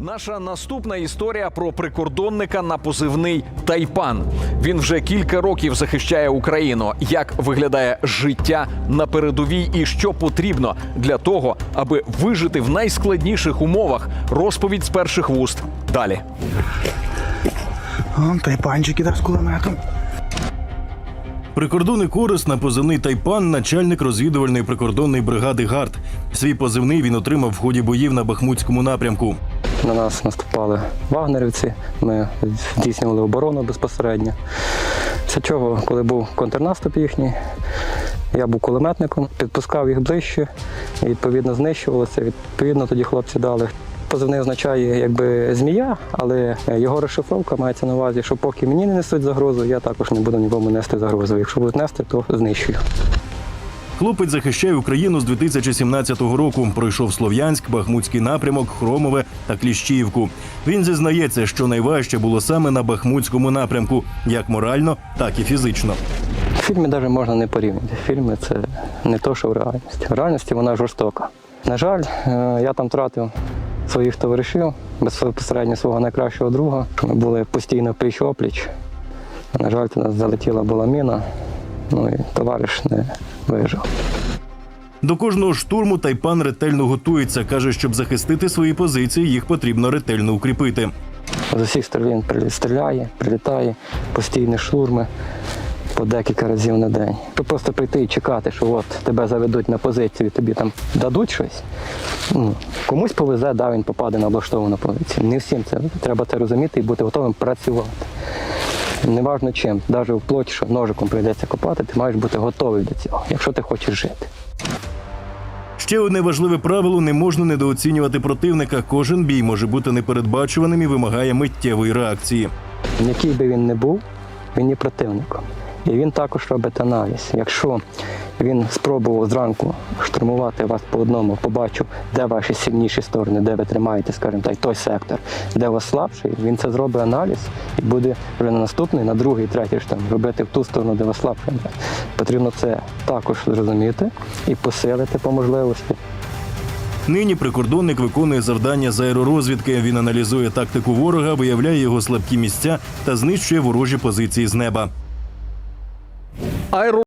Наша наступна історія про прикордонника на позивний Тайпан. Він вже кілька років захищає Україну. Як виглядає життя на передовій і що потрібно для того, аби вижити в найскладніших умовах? Розповідь з перших вуст. Далі. Вон тайпанчик іде з кулеметом. Прикордонник Орес на позивний Тайпан, начальник розвідувальної прикордонної бригади ГАРД. Свій позивний він отримав в ході боїв на Бахмутському напрямку. На нас наступали вагнерівці, ми здійснювали оборону безпосередньо. Після чого, коли був контрнаступ їхній, я був кулеметником, підпускав їх ближче і відповідно знищувалося. Відповідно, тоді хлопці дали. Позивний означає якби змія, але його розшифровка мається на увазі, що поки мені не несуть загрозу, я також не буду нікому нести загрозу. Якщо будуть нести, то знищую. Хлопець захищає Україну з 2017 року. Пройшов Слов'янськ, Бахмутський напрямок, Хромове та Кліщіївку. Він зізнається, що найважче було саме на Бахмутському напрямку, як морально, так і фізично. В фільмі навіть можна не порівняти. Фільми це не то, що в реальності. В реальності вона жорстока. На жаль, е, я там втратив своїх товаришів, безпосередньо свого найкращого друга. Ми були постійно пліч опліч. На жаль, туди залетіла була міна, ну і товариш не вижив. До кожного штурму Тайпан ретельно готується. каже, щоб захистити свої позиції, їх потрібно ретельно укріпити. З усіх сторін стріляє, прилітає, постійні штурми по декілька разів на день. То просто прийти і чекати, що от тебе заведуть на позицію, тобі там дадуть щось. Ну, комусь повезе, да, він попаде на облаштовану позицію. Не всім це треба це розуміти і бути готовим працювати. Неважно чим, навіть в плоті, що ножиком прийдеться копати, ти маєш бути готовий до цього, якщо ти хочеш жити. Ще одне важливе правило: не можна недооцінювати противника. Кожен бій може бути непередбачуваним і вимагає миттєвої реакції. який би він не був, він є противником. І він також робить аналіз. Якщо він спробував зранку штурмувати вас по одному, побачив, де ваші сильніші сторони, де ви тримаєте, скажімо так, той сектор, де у вас слабший, він це зробить аналіз і буде вже на наступний, на другий, третій там робити в ту сторону, де вас слабший. Потрібно це також зрозуміти і посилити по можливості. Нині прикордонник виконує завдання з аеророзвідки. Він аналізує тактику ворога, виявляє його слабкі місця та знищує ворожі позиції з неба. Аеро